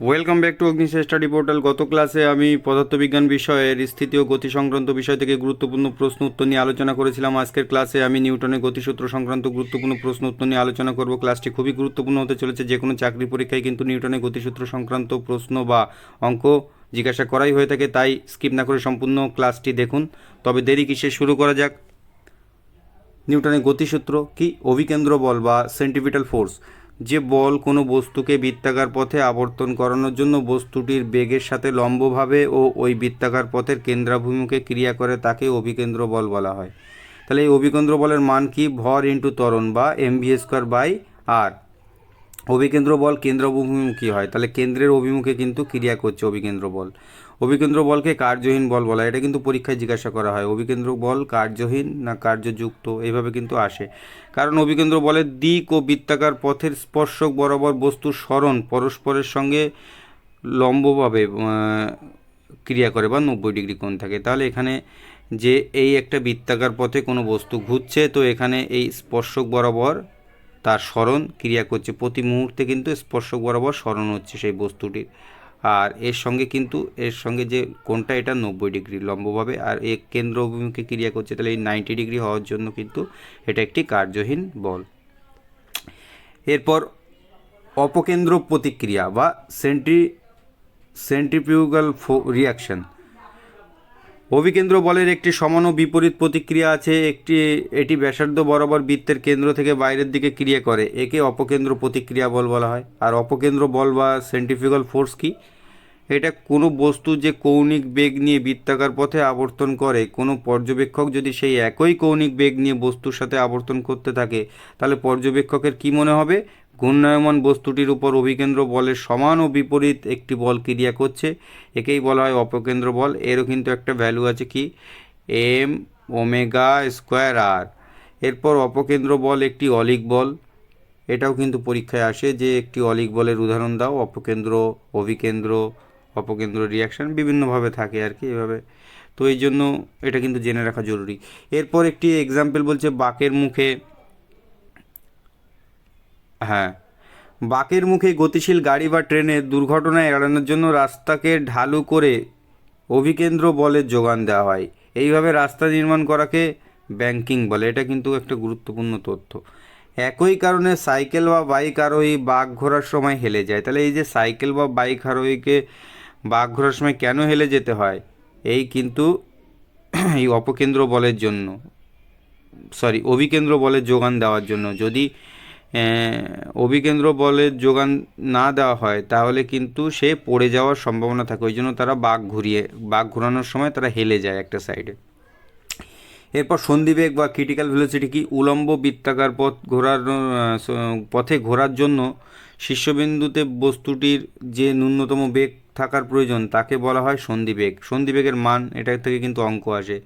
Welcome back to Agnish study portal গত ক্লাসে আমি পদার্থবিজ্ঞান বিষয়ের স্থিতি ও গতি সংক্রান্ত বিষয় থেকে গুরুত্বপূর্ণ প্রশ্ন উত্তর নিয়ে আলোচনা করেছিলাম। আজকের ক্লাসে আমি নিউটনের গতিসূত্র সংক্রান্ত গুরুত্বপূর্ণ প্রশ্ন উত্তর নিয়ে আলোচনা করব। ক্লাসটি খুবই গুরুত্বপূর্ণ হতে চলেছে। যে কোনো চাকরি পরীক্ষায় কিন্তু নিউটনের গতিসূত্র সংক্রান্ত প্রশ্ন বা অঙ্ক জিজ্ঞাসা করাই হয়ে থাকে, তাই স্কিপ না করে সম্পূর্ণ ক্লাসটি দেখুন। তবে দেরি কিসে শুরু করা যাক। নিউটনের গতিসূত্র কি? অভিকেন্দ্র বল বা সেন্টিপিটাল ফোর্স যে বল কোনো বস্তুকে বৃত্তাকার পথে আবর্তন করানোর জন্য বস্তুটির বেগের সাথে লম্বভাবে ও ওই বৃত্তাকার পথের কেন্দ্রাভিমুখে ক্রিয়া করে তাকে অভিকেন্দ্র বল বলা হয়। তাহলে এই অভিকেন্দ্র বলের মান কি? ভর ইন্টু ত্বরণ বা M V square by R অভিকেন্দ্র বল কেন্দ্র অভিমুখী হয়, তাহলে কেন্দ্রের অভিমুখে কিন্তু ক্রিয়া করছে অভিকেন্দ্র বল। অভিকেন্দ্র বলকে কার্যহীন বল বলা এটা কিন্তু পরীক্ষায় জিজ্ঞাসা করা হয়, অভিকেন্দ্র বল কার্যহীন না কার্যযুক্ত? এইভাবে কিন্তু আসে। কারণ অভিকেন্দ্র বলের দিক ও বৃত্তাকার পথের স্পর্শক বরাবর বস্তুর স্মরণ পরস্পরের সঙ্গে লম্বভাবে ক্রিয়া করে বা নব্বই ডিগ্রি কোণ থাকে। তাহলে এখানে যে এই একটা বৃত্তাকার পথে কোনো বস্তু ঘুরছে, তো এখানে এই স্পর্শক বরাবর তার স্মরণ ক্রিয়া করছে। প্রতি মুহূর্তে কিন্তু স্পর্শক বরাবর স্মরণ হচ্ছে সেই বস্তুটির। আর এর সঙ্গে কিন্তু, এর সঙ্গে যে কোনটা এটা নব্বই ডিগ্রি লম্বভাবে। আর এ কেন্দ্র অভিমুখে ক্রিয়া করছে, তাহলে এই নাইনটি ডিগ্রি হওয়ার জন্য কিন্তু এটা একটি কার্যহীন বল। এরপর অপকেন্দ্র প্রতিক্রিয়া বা সেন্ট্রি, সেন্ট্রিফিউগাল রিয়াকশন অভিকেন্দ্র বলের একটি সমান ও বিপরীত প্রতিক্রিয়া আছে, একটি, এটি ব্যাসার্ধ বরাবর বৃত্তের কেন্দ্র থেকে বাইরের দিকে ক্রিয়া করে। একে অপকেন্দ্র প্রতিক্রিয়া বল বলা হয়। আর অপকেন্দ্র বল বা সেন্ট্রিফিউগাল ফোর্স কি? এটা কোনো বস্তু যে কৌণিক বেগ নিয়ে বৃত্তাকার পথে আবর্তন করে। কোনো পর্যবেক্ষক যদি সেই একই কৌণিক বেগ নিয়ে বস্তুর সাথে আবর্তন করতে থাকে, তাহলে পর্যবেক্ষকের কি মনে হবে? ঘূর্ণায়মান বস্তুটির উপর অভিকেন্দ্র বলের সমান ও বিপরীত একটি বল ক্রিয়া করছে। একেই বলা হয় অপকেন্দ্র বল। এরও কিন্তু একটা ভ্যালু আছে কি? এম ওমেগা স্কোয়ার আর এরপর অপকেন্দ্র বল একটি অলিক বল। এটাও কিন্তু পরীক্ষায় আসে যে একটি অলিক বলের উদাহরণ দাও। অপকেন্দ্র, অভিকেন্দ্র, অপকেন্দ্র রিয়াকশন বিভিন্নভাবে থাকে আর কি এভাবে। তো এই জন্য এটা কিন্তু জেনে রাখা জরুরি। এরপর একটি এক্সাম্পল বলছে বাকের মুখে হ্যাঁ। বাকের মুখে গতিশীল গাড়ি বা ট্রেনের দুর্ঘটনা এড়ানোর জন্য রাস্তাকে ঢালু করে অভিকেন্দ্র বলের যোগান দেওয়া হয়। এইভাবে রাস্তা নির্মাণ করাকে ব্যাংকিং বলে। এটা কিন্তু একটা গুরুত্বপূর্ণ তথ্য। একই কারণে সাইকেল বা বাইক আরোহী বাঘ ঘোরার সময় হেলে যায়। তাহলে এই যে সাইকেল বা বাইক আরোহীকে বাঘ ঘোরার সময় কেন হেলে যেতে হয়? এই কিন্তু এই অপকেন্দ্র বলের জন্য সরি অভিকেন্দ্র বলের যোগান দেওয়ার জন্য। যদি অভিকেন্দ্র বলের যোগান না দেওয়া হয়, তাহলে কিন্তু সে পড়ে যাওয়ার সম্ভাবনা থাকে। ওই জন্য তারা বাঘ ঘুরিয়ে, বাঘ ঘোরানোর সময় তারা হেলে যায় একটা সাইডে এরপর সন্ধিবেগ বা ক্রিটিক্যাল ভেলোসিটি কি উলম্ব বৃত্তাকার পথ ঘোরার পথে ঘোরার জন্য শীর্ষবিন্দুতে বস্তুটির যে ন্যূনতম বেগ থাকার প্রয়োজন, তাকে বলা হয় সন্ধিবেগ সন্ধিবেগের মান এটা থেকে কিন্তু অঙ্ক আসে।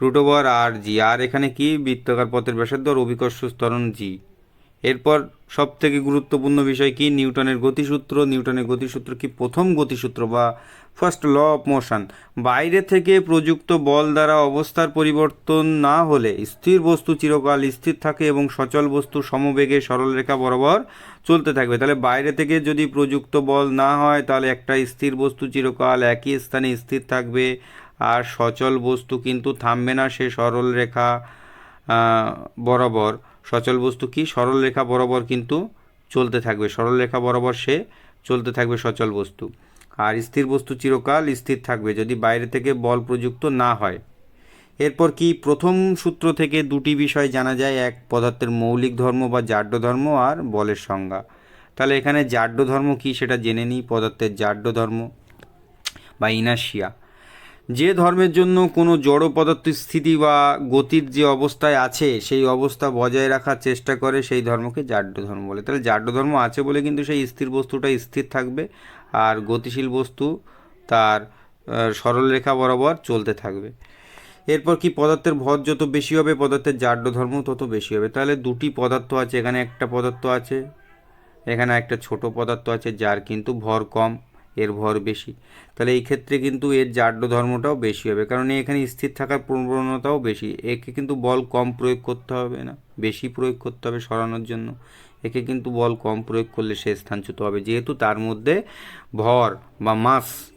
রুট ওভার আর জি আর এখানে কি? বৃত্তাকার পথের ব্যাসার্ধ আর অভিকর্ষ স্তরণ জি এরপর সব থেকে গুরুত্বপূর্ণ বিষয় কি? নিউটনের গতিসূত্র। নিউটনের গতিসূত্র কি প্রথম গতিসূত্র বা ফার্স্ট ল অফ মোশন বাইরে থেকে প্রযুক্ত বল দ্বারা অবস্থার পরিবর্তন না হলে স্থির বস্তু চিরকাল স্থির থাকে এবং সচল বস্তু সমবেগে সরলরেখা বরাবর চলতে থাকবে। তাহলে বাইরে থেকে যদি প্রযুক্ত বল না হয়, তাহলে একটা স্থির বস্তু চিরকাল একই স্থানে স্থির থাকবে আর সচল বস্তু কিন্তু থামবে না সে সরল রেখা বরাবর। সচল বস্তু কি? সরল রেখা বরাবর কিন্তু চলতে থাকবে। সরল রেখা বরাবর সে চলতে থাকবে সচল বস্তু। আর স্থির বস্তু চিরকাল স্থির থাকবে যদি বাইরে থেকে বল প্রযুক্ত না হয়। এরপর কি? প্রথম সূত্র থেকে দুটি বিষয় জানা যায়। এক, পদার্থের মৌলিক ধর্ম বা জাড্য ধর্ম আর বলের সংজ্ঞা। তাহলে এখানে জাড্য ধর্ম কি সেটা জেনে নিই। পদার্থের জাড্য ধর্ম বা ইনার্শিয়া। যে ধর্মের জন্য কোনো জড় পদার্থ স্থিতি বা গতির যে অবস্থায় আছে, সেই অবস্থা বজায় রাখার চেষ্টা করে সেই ধর্মকে জাড্য ধর্ম বলে। তাহলে জাড্য ধর্ম আছে বলে কিন্তু সেই স্থির বস্তুটা স্থির থাকবে আর গতিশীল বস্তু তার সরলরেখা বরাবর চলতে থাকবে। এরপর কি পদার্থের ভর যত বেশি হবে, পদার্থের জাড্য ধর্ম তত বেশি হবে। তাহলে দুটি পদার্থ আছে, এখানে একটা পদার্থ আছে, এখানে একটা ছোট পদার্থ আছে যার কিন্তু ভর কম। এর ভর বেশি। তাহলে এই ক্ষেত্রে কিন্তু এর জাড্য ধর্মটাও বেশি হবে। কারণ এখানে স্থির থাকার প্রবণতাও বেশি। একে কিন্তু বল কম প্রয়োগ করতে হবে না। বেশি প্রয়োগ করতে হবে সরানোর জন্য। একে কিন্তু বল কম প্রয়োগ করলে সে স্থানচ্যুত হবে। যেহেতু তার মধ্যে ভর বা মাস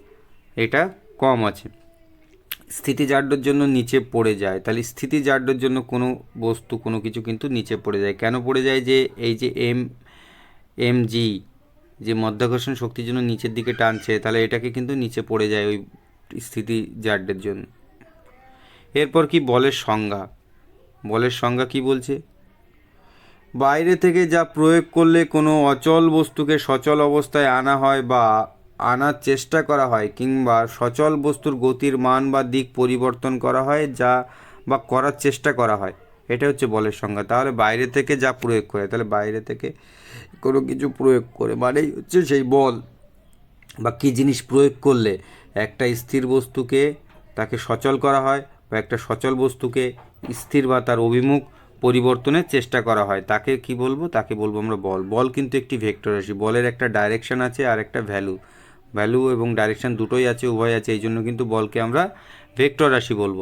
এটা কম আছে। স্থিতি স্থিতিজাড্যর জন্য নিচে পড়ে যায়। তাহলে স্থিতি স্থিতিজাড্যর জন্য কোনো বস্তু, কোনো কিছু কিন্তু নিচে পড়ে যায়। কেন পড়ে যায় যে এই যে এম এম জি যে মধ্যাকর্ষণ শক্তির জন্য নিচের দিকে টানছে, তাহলে এটাকে কিন্তু নিচে পড়ে যায় ওই স্থিতি স্থিতিজাড্যের জন্য। এরপর কি? বলের সংজ্ঞা। বলের সংজ্ঞা কি বলছে? বাইরে থেকে যা প্রয়োগ করলে কোনো অচল বস্তুকে সচল অবস্থায় আনা হয় বা আনার চেষ্টা করা হয় কিংবা সচল বস্তুর গতির মান বা দিক পরিবর্তন করা হয় যা বা করার চেষ্টা করা হয়। এটা হচ্ছে বলের সংজ্ঞা। তাহলে বাইরে থেকে যা প্রয়োগ করে, তাহলে বাইরে থেকে কোনো কিছু প্রয়োগ করে মানেই হচ্ছে সেই বল বা কী জিনিস প্রয়োগ করলে একটা স্থির বস্তুকে তাকে সচল করা হয় বা একটা সচল বস্তুকে স্থির বা তার অভিমুখ পরিবর্তনের চেষ্টা করা হয়। তাকে কি বলব? তাকে বলব আমরা বল। বল কিন্তু একটি ভেক্টর রাশি। বলের একটা ডাইরেকশন আছে আর একটা ভ্যালু ভ্যালু এবং ডাইরেকশান দুটোই আছে, উভয় আছে। এই জন্য কিন্তু বলকে আমরা ভেক্টর রাশি বলব।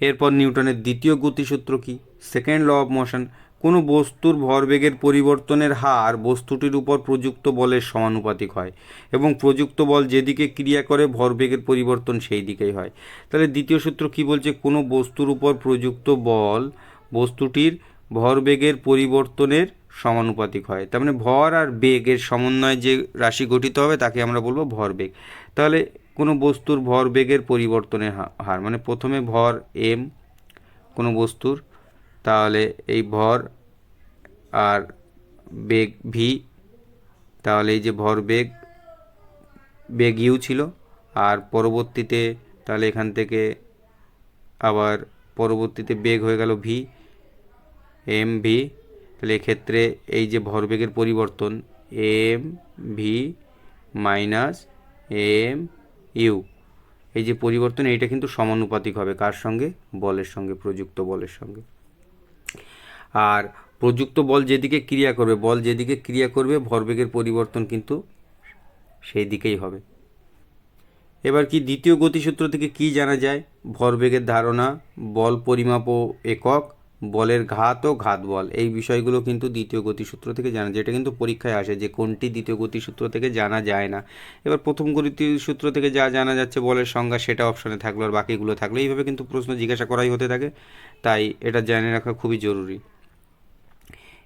এরপর নিউটনের দ্বিতীয় গতিসূত্র কি? সেকেন্ড ল অফ মোশন কোনো বস্তুর ভরবেগের পরিবর্তনের হার বস্তুটির উপর প্রযুক্ত বলের সমানুপাতিক হয় এবং প্রযুক্ত বল যেদিকে ক্রিয়া করে, ভরবেগের পরিবর্তন সেই দিকেই হয়। তাহলে দ্বিতীয় সূত্র কি বলছে? কোনো বস্তুর উপর প্রযুক্ত বল বস্তুটির ভরবেগের পরিবর্তনের সমানুপাতিক হয়। তার মানে ভর আর বেগের সমন্বয়ে যে রাশি গঠিত হবে, তাকে আমরা বলব ভরবেগ। তাহলে কোনো বস্তুর ভরবেগের পরিবর্তনের হা- হার মানে প্রথমে ভর এম কোনো বস্তুর, তাহলে এই ভর আর বেগ ভি, তাহলে এই যে ভর বেগ বেগ ইউ ছিল, আর পরবর্তীতে তাহলে এখান থেকে আবার পরবর্তীতে বেগ হয়ে গেল ভি, এম ভি, তাহলে এক্ষেত্রে এই যে ভরবেগের পরিবর্তন, M V minus M U. এই যে পরিবর্তন, এইটা কিন্তু সমানুপাতিক হবে। কার সঙ্গে? বলের সঙ্গে, প্রযুক্ত বলের সঙ্গে। আর প্রযুক্ত বল যেদিকে ক্রিয়া করবে, বল যেদিকে ক্রিয়া করবে, ভরবেগের পরিবর্তন কিন্তু সেই দিকেই হবে। এবার কি দ্বিতীয় গতিসূত্র থেকে কি জানা যায়? ভরবেগের ধারণা, বল পরিমাপ ও একক বলের ঘাত ও ঘাত বল এই বিষয়গুলো কিন্তু দ্বিতীয় গতিসূত্র থেকে জানা যায়। এটা কিন্তু পরীক্ষায় আসে যে কোনটি দ্বিতীয় গতিসূত্র থেকে জানা যায় না। এবার প্রথম গতিসূত্র থেকে যা জানা যাচ্ছে বলের সংজ্ঞা, সেটা অপশনে থাকল আর বাকিগুলো থাকল। এইভাবে কিন্তু প্রশ্ন জিজ্ঞাসা করাই হতে থাকে। তাই এটা জেনে রাখা খুবই জরুরি।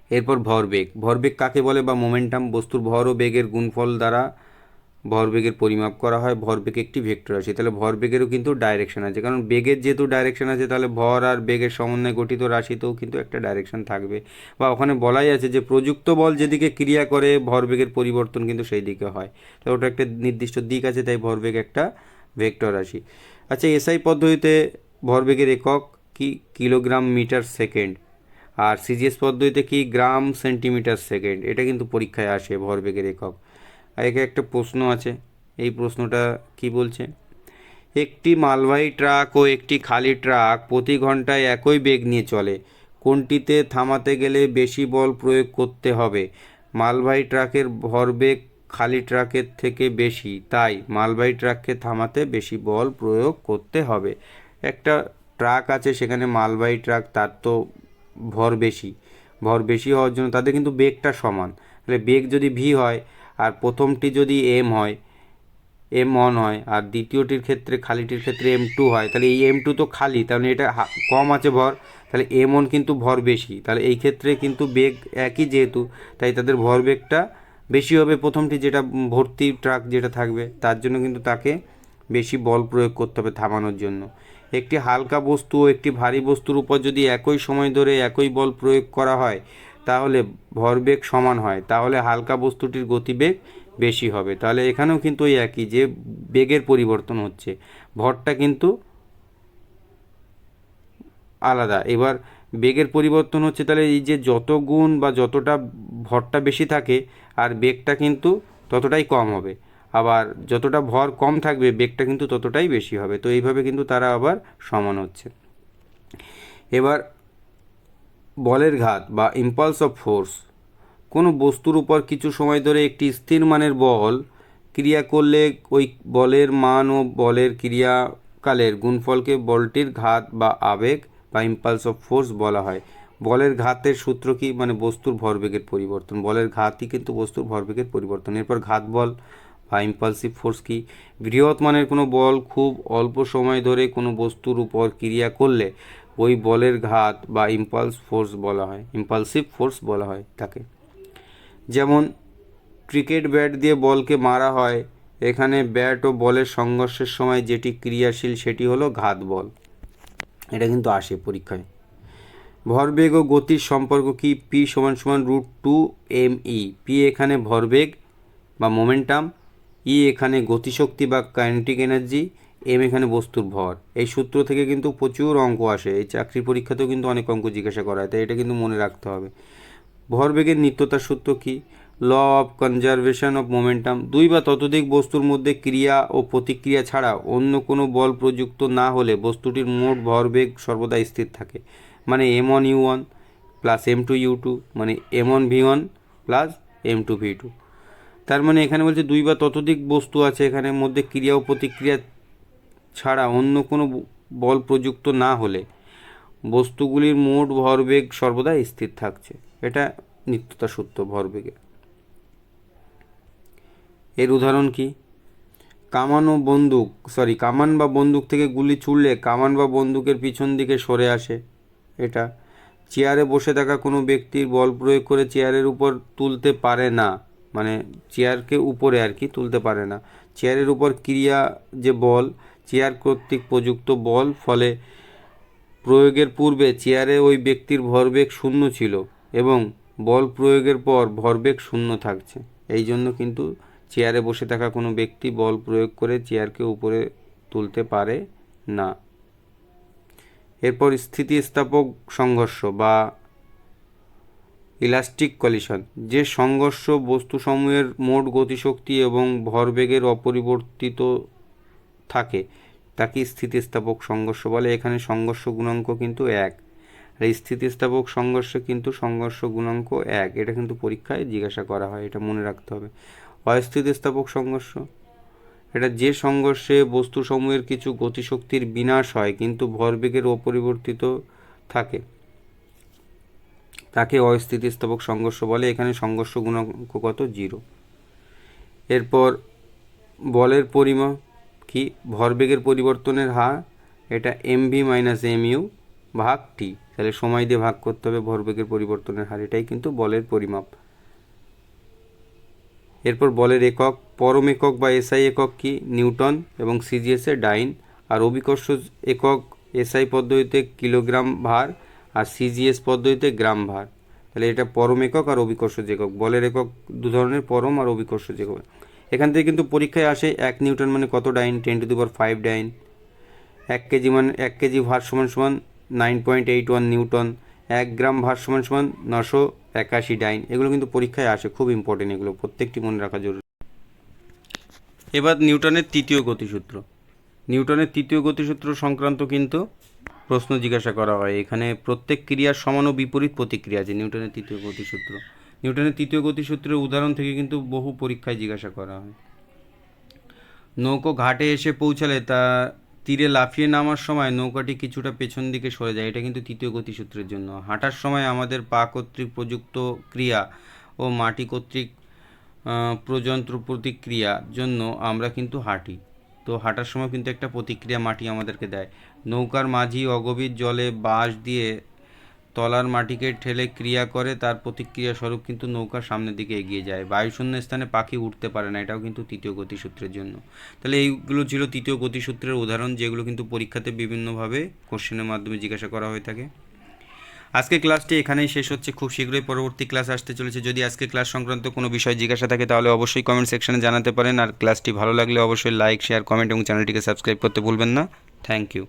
এরপর ভরবেগ। ভরবেগ কাকে বলে বা মোমেন্টাম বস্তুর ভর ও বেগের গুণফল দ্বারা ভরবেগের পরিমাপ করা হয়, ভরবেগ একটি ভেক্টর রাশি। তাহলে ভরবেগেরও কিন্তু ডাইরেকশন আছে, কারণ বেগের যেহেতু ডাইরেকশন আছে, তাহলে ভর আর বেগের সমন্বয়ে গঠিত রাশিতেও কিন্তু একটা ডাইরেকশন থাকবে। বা ওখানে বলাই আছে যে প্রযুক্ত বল যেদিকে ক্রিয়া করে, ভরবেগের পরিবর্তন কিন্তু সেই দিকে হয়। তো ওটা একটা নির্দিষ্ট দিক আছে, তাই ভরবেগ একটা ভেক্টর রাশি। আচ্ছা এসআই পদ্ধতিতে ভরবেগের একক কি? Kilogram metre second. আর সিজিএস পদ্ধতিতে কি? Gram centimetre second. এটা কিন্তু পরীক্ষায় আসে ভরবেগের একক। এখানে একটা প্রশ্ন আছে। এই প্রশ্নটা কি বলছে? একটি মালবাহী ট্রাক ও একটি খালি ট্রাক প্রতি ঘন্টায় একই বেগ নিয়ে চলে। কোনটিতে থামাতে গেলে বেশি বল প্রয়োগ করতে হবে? মালবাহী ট্রাকের ভরবেগ খালি ট্রাকের থেকে বেশি, তাই মালবাহী ট্রাককে থামাতে বেশি বল প্রয়োগ করতে হবে। একটা ট্রাক আছে, সেখানে মালবাহী ট্রাক, তার তো ভর বেশি। ভর বেশি হওয়ার জন্য তাদের কিন্তু বেগটা সমান। তাহলে বেগ যদি ভি হয় আর প্রথমটি যদি এম হয় এম ওয়ান হয়, আর দ্বিতীয়টির ক্ষেত্রে, খালিটির ক্ষেত্রে এম টু হয়, তাহলে এই এম টু তো খালি, তাহলে এটা কম আছে ভর, তাহলে এম ওয়ান কিন্তু ভর বেশি, তাহলে এই ক্ষেত্রে কিন্তু বেগ একই যেহেতু, তাই তাদের ভর বেগটা বেশি হবে প্রথমটি যেটা ভর্তি ট্রাক যেটা থাকবে, তার জন্য কিন্তু তাকে বেশি বল প্রয়োগ করতে হবে থামানোর জন্য। একটি হালকা বস্তু ও একটি ভারী বস্তুর উপর যদি একই সময় ধরে একই বল প্রয়োগ করা হয় তাহলে ভরবেগ সমান হয়, তাহলে হালকা বস্তুটির গতিবেগ বেশি হবে। তাহলে এখানেও কিন্তু ওই একই যে বেগের পরিবর্তন হচ্ছে, ভরটা কিন্তু আলাদা। এবার বেগের পরিবর্তন হচ্ছে, তাহলে এই যে যত গুণ বা যতটা ভরটা বেশি থাকে, আর বেগটা কিন্তু ততটাই কম হবে। আবার যতটা ভর কম থাকবে, বেগটা কিন্তু ততটাই বেশি হবে। তো এইভাবে কিন্তু তারা আবার সমান হচ্ছে। এবার বলের ঘাত বা ইম্পালস অফ ফোর্স কোনো বস্তুর উপর কিছু সময় ধরে একটি স্থির মানের বল ক্রিয়া করলে ওই বলের মান ও বলের ক্রিয়াকালের গুণফলকে বলটির ঘাত বা আবেগ বা ইম্পালস অফ ফোর্স বলা হয়। বলের ঘাতের সূত্র কি? মানে বস্তুর ভরবেগের পরিবর্তন। বলের ঘাতই কিন্তু বস্তুর ভরবেগের পরিবর্তন। এরপর ঘাত বল বা ইম্পালসিভ ফোর্স কি? বৃহৎ মানের কোনো বল খুব অল্প সময় ধরে কোনো বস্তুর উপর ক্রিয়া করলে ওই বলের ঘাত বা ইম্পালস ফোর্স বলা হয় ইম্পালসিভ ফোর্স বলা হয় তাকে। যেমন ক্রিকেট ব্যাট দিয়ে বলকে মারা হয়, এখানে ব্যাট ও বলের সংঘর্ষের সময় যেটি ক্রিয়াশীল সেটি হলো ঘাত বল। এটা কিন্তু আসে পরীক্ষায়। ভরবেগ ও গতির সম্পর্ক কি? পি সমান সমান root two M E P এখানে ভরবেগ বা মোমেন্টাম ই এখানে গতিশক্তি বা কাইনেটিক এনার্জি এম এখানে বস্তুর ভর। এই সূত্র থেকে কিন্তু প্রচুর অঙ্ক আসে। এই চাকরির পরীক্ষাতেও কিন্তু অনেক অঙ্ক জিজ্ঞাসা করা হয়, তাই এটা কিন্তু মনে রাখতে হবে। ভরবেগের নিত্যতার সূত্র কি? Law of conservation of momentum. দুই বা ততোধিক বস্তুর মধ্যে ক্রিয়া ও প্রতিক্রিয়া ছাড়া অন্য কোনো বল প্রযুক্ত না হলে বস্তুটির মোট ভরবেগ সর্বদা স্থির থাকে। মানে M one U one plus M two U two মানে M one V one plus M two V two. তার মানে এখানে বলছে দুই বা ততোধিক বস্তু আছে, এখানে মধ্যে ক্রিয়া ও প্রতিক্রিয়া ছাড়া অন্য কোনো বল প্রযুক্ত না হলে বস্তুগুলির মোট ভরবেগ সর্বদা স্থির থাকছে। এটা নিত্যতা সূত্র ভরবেগের এর উদাহরণ কি? কামান ও বন্দুক সরি কামান বা বন্দুক থেকে গুলি ছুড়লে কামান বা বন্দুকের পিছন দিকে সরে আসে। এটা চেয়ারে বসে থাকা কোনো ব্যক্তির বল প্রয়োগ করে চেয়ারের উপর তুলতে পারে না। মানে চেয়ারকে উপরে আর কি তুলতে পারে না। চেয়ারের উপর ক্রিয়া যে বল চেয়ার কর্তৃক প্রযুক্ত বল, ফলে প্রয়োগের পূর্বে চেয়ারে ওই ব্যক্তির ভরবেগ শূন্য ছিল এবং বল প্রয়োগের পর ভরবেগ শূন্য থাকছে। এই জন্য কিন্তু চেয়ারে বসে থাকা কোনো ব্যক্তি বল প্রয়োগ করে চেয়ারকে উপরে তুলতে পারে না। এরপর স্থিতিস্থাপক সংঘর্ষ বা ইলাস্টিক কলিশন, যে সংঘর্ষ বস্তুসমূহের মোট গতিশক্তি এবং ভরবেগের অপরিবর্তিত থাকে তাকে স্থিতিস্থাপক সংঘর্ষ বলে। এখানে সংঘর্ষ গুণাঙ্ক কিন্তু এক। আর স্থিতিস্থাপক সংঘর্ষে কিন্তু সংঘর্ষ গুণাঙ্ক এক। এটা কিন্তু পরীক্ষায় জিজ্ঞাসা করা হয়, এটা মনে রাখতে হবে। অস্থিতিস্থাপক সংঘর্ষ। এটা যে সংঘর্ষে বস্তুসমূহের কিছু গতিশক্তির বিনাশ হয়, কিন্তু ভরবেগের অপরিবর্তিত থাকে, তাকে অস্থিতিস্থাপক সংঘর্ষ বলে। এখানে সংঘর্ষ গুণাঙ্ক কত? জিরো। এরপর বলের পরিমাপ। কি ভরবেগের পরিবর্তনের হার? এটা M V minus M U ভাগ টি তাহলে সময় দিয়ে ভাগ করতে হবে ভরবেগের পরিবর্তনের হার। এটাই কিন্তু বলের পরিমাপ। এরপর বলের একক, পরম একক বা এসআই একক কি? নিউটন এবং সিজিএসে ডাইন। আর অভিকর্ষ একক এসআই পদ্ধতিতে কিলোগ্রাম ভার আর সিজিএস পদ্ধতিতে গ্রাম ভার। তাহলে এটা পরম একক আর অভিকর্ষ একক বলের একক দু ধরনের পরম আর অভিকর্ষ একক এখান থেকে কিন্তু পরীক্ষায় আসে এক নিউটন মানে কত dyne? Ten to the power five dyne. এক কেজি মানে এক কেজি ভার সমান সমান nine point eight one newton. এক গ্রাম ভার সমান সমান নশো একাশি ডাইন। এগুলো কিন্তু পরীক্ষায় আসে, খুব ইম্পর্টেন্ট এগুলো, প্রত্যেকটি মনে রাখা জরুরি। এবার নিউটনের তৃতীয় গতিসূত্র। নিউটনের তৃতীয় গতিসূত্র সংক্রান্ত কিন্তু প্রশ্ন জিজ্ঞাসা করা হয়। এখানে প্রত্যেক ক্রিয়ার সমান ও বিপরীত প্রতিক্রিয়া আছে, নিউটনের তৃতীয় গতিসূত্র। নিউটনের তৃতীয় গতিসূত্রের উদাহরণ থেকে কিন্তু বহু পরীক্ষায় জিজ্ঞাসা করা হয়। নৌকো ঘাটে এসে পৌঁছালে তা তীরে লাফিয়ে নামার সময় নৌকাটি কিছুটা পেছন দিকে সরে যায়। এটা কিন্তু তৃতীয় গতিসূত্রের জন্য। হাঁটার সময় আমাদের পা কর্তৃক প্রযুক্ত ক্রিয়া ও মাটি কর্তৃক প্রযন্ত্র প্রতিক্রিয়ার জন্য আমরা কিন্তু হাঁটি। তো হাঁটার সময় কিন্তু একটা প্রতিক্রিয়া মাটি আমাদেরকে দেয়। নৌকার মাঝি অগভীর জলে বাঁশ দিয়ে তলার মাটিকে ঠেলে ক্রিয়া করে, তার প্রতিক্রিয়া স্বরূপ কিন্তু নৌকা সামনের দিকে এগিয়ে যায়। বায়ুশূন্য স্থানে পাখি উঠতে পারে না, এটাও কিন্তু তৃতীয় গতিসূত্রের জন্য। তাহলে এইগুলো ছিল তৃতীয় গতিসূত্রের উদাহরণ, যেগুলো কিন্তু পরীক্ষাতে বিভিন্নভাবে কোশ্চেনের মাধ্যমে জিজ্ঞাসা করা হয়ে থাকে। আজকে ক্লাসটি এখানেই শেষ হচ্ছে। খুব শীঘ্রই পরবর্তী ক্লাস আসতে চলেছে। যদি আজকে ক্লাস সংক্রান্ত কোনো বিষয় জিজ্ঞাসা থাকে, তাহলে অবশ্যই কমেন্ট সেকশনে জানাতে পারেন। আর ক্লাসটি ভালো লাগলে অবশ্যই লাইক, শেয়ার, কমেন্ট এবং চ্যানেলটিকে সাবস্ক্রাইব করতে ভুলবেন না। Thank you.